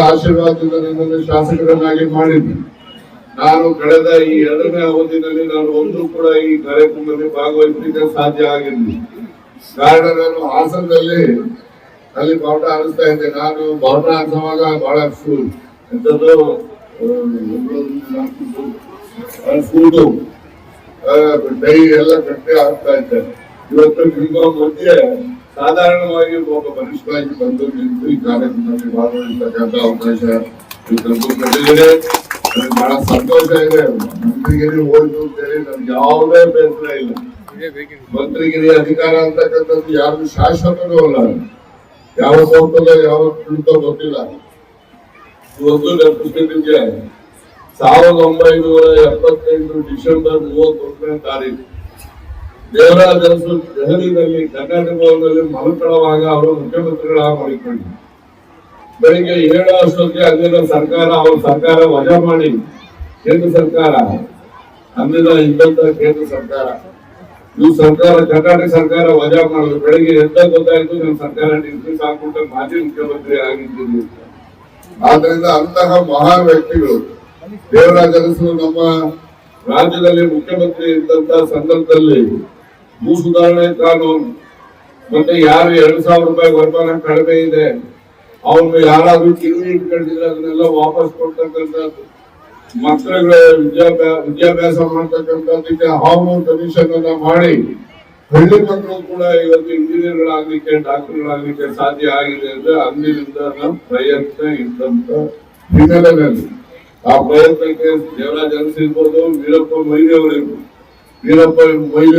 ಆಶೀರ್ವಾದದಿಂದ ಶಾಸಕರನ್ನಾಗಿ ಮಾಡಿದ್ದೆ ನಾನು ಕಳೆದ ಈ ಎರಡನೇ ಅವಧಿನಲ್ಲಿ ನಾನು ಒಂದು ಕೂಡ ಈ ಕಾರ್ಯಕ್ರಮದಲ್ಲಿ ಭಾಗವಹಿಸಲಿಕ್ಕೆ ಸಾಧ್ಯ ಆಗಿರಲಿ ಕಾರಣ ನಾನು ಹಾಸನದಲ್ಲಿ ಅಲ್ಲಿ ಬಾವುಟ ಆಡಿಸ್ತಾ ಇದ್ದೆ ನಾನು ಬಾವುಟ ಆಡಿಸುವಾಗ ಬಹಳ ಎಂಥದ್ದು ಕೂದು ಡೈ ಎಲ್ಲ ಕಟ್ಟಿ ಆಗ್ತಾ ಇದ್ದೆ ಇವತ್ತು ಮಧ್ಯೆ ಸಾಧಾರಣವಾಗಿ ಒಬ್ಬ ಮನುಷ್ಯರಾಗಿ ಬಂದು ನಿಂತು ಈ ಕಾರ್ಯಕ್ರಮದಲ್ಲಿ ಭಾಗವಹಿಸತಕ್ಕಂಥ ಅವಕಾಶ ಇವತ್ತು ಕೊಟ್ಟಿದ್ದೀರಿ ನನಗೆ ಬಹಳ ಸಂತೋಷ ಇದೆ. ಮಂತ್ರಿಗಿರಿ ಹೋಯ್ತು ಅಂತೇಳಿ ನನ್ಗೆ ಯಾವುದೇ ಬೇಸರ ಇಲ್ಲ. ಮಂತ್ರಿಗಿರಿ ಅಧಿಕಾರ ಅಂತಕ್ಕಂಥದ್ದು ಯಾರು ಶಾಶ್ವತನೂ ಅಲ್ಲ. ಯಾವ ಸಂಪದ ಯಾವ ಬೀಳ್ತೋ ಗೊತ್ತಿಲ್ಲ. ಇವತ್ತು ನೆನಪಿಸ್ಕೊಂಡಿದ್ದೆ ಸಾವಿರದ ಒಂಬೈನೂರ ಎಪ್ಪತ್ತೆಂಟು ಡಿಸೆಂಬರ್ ಮೂವತ್ತೊಂದನೇ ತಾರೀಕು. ದೇವರಾಜ ದೆಹಲಿಯಲ್ಲಿ ಕರ್ನಾಟಕ ಭವನದಲ್ಲಿ ಮಲ್ಕೊಳ್ಳುವಾಗ ಅವರು ಮುಖ್ಯಮಂತ್ರಿಗಳಾಗಿ ಮಾಡಿಕೊಂಡ್ರು. ಬೆಳಿಗ್ಗೆ ಏಳು ಅಷ್ಟೊತ್ತಿಗೆ ಅಂದಿನ ಸರ್ಕಾರ, ಅವ್ರ ಸರ್ಕಾರ ವಜಾ ಮಾಡಿ. ಕೇಂದ್ರ ಸರ್ಕಾರ, ಅಂದಿನ ಇದ್ದಂತ ಕೇಂದ್ರ ಸರ್ಕಾರ. ಇವು ಸರ್ಕಾರ, ಕರ್ನಾಟಕ ಸರ್ಕಾರ ವಜಾ ಮಾಡಿದ್ರು ಬೆಳಿಗ್ಗೆ ಎಂತ ಗೊತ್ತಾಯ್ತು, ನಮ್ಮ ಸರ್ಕಾರ ಡಿಸ್ಮಿಸ್ ಹಾಕೊಂಡು ಮಾಜಿ ಮುಖ್ಯಮಂತ್ರಿ ಆಗಿದ್ದೀನಿ. ಆದ್ರಿಂದ ಅಂತಹ ಮಹಾನ್ ವ್ಯಕ್ತಿಗಳು ದೇವರಾಜ ಅರಸು ನಮ್ಮ ರಾಜ್ಯದಲ್ಲಿ ಮುಖ್ಯಮಂತ್ರಿ ಇದ್ದಂತ ಸಂದರ್ಭದಲ್ಲಿ ಭೂ ಸುಧಾರಣೆ ಕಾನೂನು ಮತ್ತೆ ಯಾರು ಎರಡು ಸಾವಿರ ರೂಪಾಯಿ ವರಮಾನ ಕಡಿಮೆ ಇದೆ, ಅವ್ರು ಯಾರಾದ್ರೂ ಕಿರುವಿ ಇಟ್ಕೊಂಡಿದ್ರೆ ಅದನ್ನೆಲ್ಲ ವಾಪಸ್ ಕೊಡ್ತಕ್ಕಂಥದ್ದು ಮಕ್ಕಳ ವಿದ್ಯಾಭ್ಯಾಸ ವಿದ್ಯಾಭ್ಯಾಸ ಮಾಡ್ತಕ್ಕಂಥದ್ದಕ್ಕೆ ಹಾರ್ಮೋನ್ ಕಮಿಷನ್ ಅನ್ನ ಮಾಡಿ ಹಳ್ಳಿ ಮಕ್ಕಳು ಕೂಡ ಇವತ್ತು ಇಂಜಿನಿಯರ್ಗಳಾಗ್ಲಿಕ್ಕೆ ಡಾಕ್ಟರ್ಗಳಾಗ್ಲಿಕ್ಕೆ ಸಾಧ್ಯ ಆಗಿದೆ ಅಂದ್ರೆ ಅಂದಿನಿಂದ ನಮ್ಮ ಪ್ರಯತ್ನ ಇದ್ದಂತ ಹಿನ್ನೆಲೆಯಲ್ಲಿ. ಆ ಪ್ರಯತ್ನಕ್ಕೆ ದೇವರಾಜ್ ಇರ್ಬೋದು, ವೀರಪ್ಪ ಮೊಯ್ಲಿ ವೀರಪ್ಪ ಮೊಯ್ಲಿ